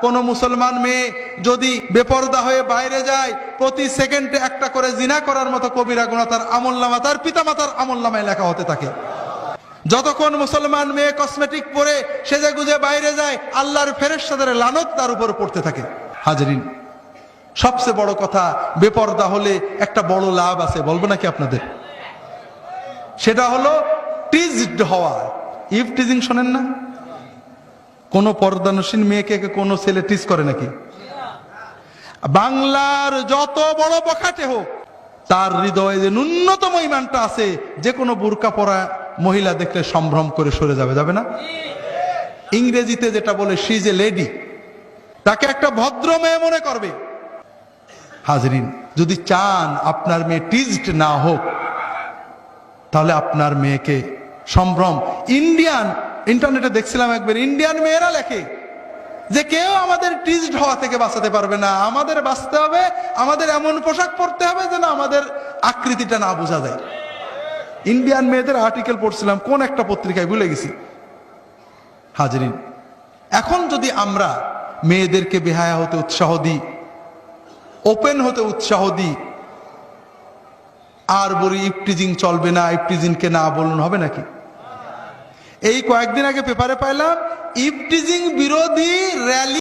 কোন মুসলমান মেয়ে যদি বেপরদা হয়ে বাইরে যায়, প্রতি সেকেন্ডে একটা করে জিনা করার মতো কবিরা গুণা তার আমল নামা, তার পিতামাতার নামায় লেখা হতে থাকে। যতক্ষণ মুসলমান মেয়ে কসমেটিক পরে সেজে গুজে বাইরে যায়, আল্লাহর ফেরেশতাদের লানত তার উপর পড়তে থাকে। হাজরিন, সবচেয়ে বড় কথা, বেপরদা হলে একটা বড় লাভ আছে, বলব নাকি আপনাদের? সেটা হলো টিজড হওয়া। ইফ টিজিং শোনেন না? কোন পর্দানসীন মেয়েকে কোনো ছেলে টিজ করে নাকি? বাংলার যত বড় বখাটে হোক, তার হৃদয়ে যে ন্যূনতম ইমানটা আছে, যে কোনো বুরকা পরা মহিলা দেখলে সম্ভ্রম করে সরে যাবে যাবে না? ইংরেজিতে যেটা বলে সিজ এ লেডি তাকে একটা ভদ্র মেয়ে মনে করবে। হাজরিন, যদি চান আপনার মেয়ে টিজড না হোক, তাহলে আপনার মেয়েকে সম্ভ্রম ইন্ডিয়ান ইন্টারনেটে দেখছিলাম একবার, ইন্ডিয়ান মেয়েরা লেখে যে কেউ আমাদের টিজড হওয়া থেকে বাঁচাতে পারবে না, আমাদের বাঁচতে হবে, আমাদের এমন পোশাক পরতে হবে যেন আমাদের আকৃতিটা না বোঝা যায়। ইন্ডিয়ান মেয়েদের আর্টিকেল পড়ছিলাম, কোন একটা পত্রিকায় ভুলে গেছি। হাজরিন, এখন যদি আমরা মেয়েদেরকে বেহায়া হতে উৎসাহ দিই ওপেন হতে উৎসাহ দিই, আর বলি ইফটিজিং চলবে না, ইফটিজিংকে না বলুন, হবে নাকি? এই কয়েকদিন আগে পেপারে পাইলাম ইফটিজিং বিরোধী র্যালি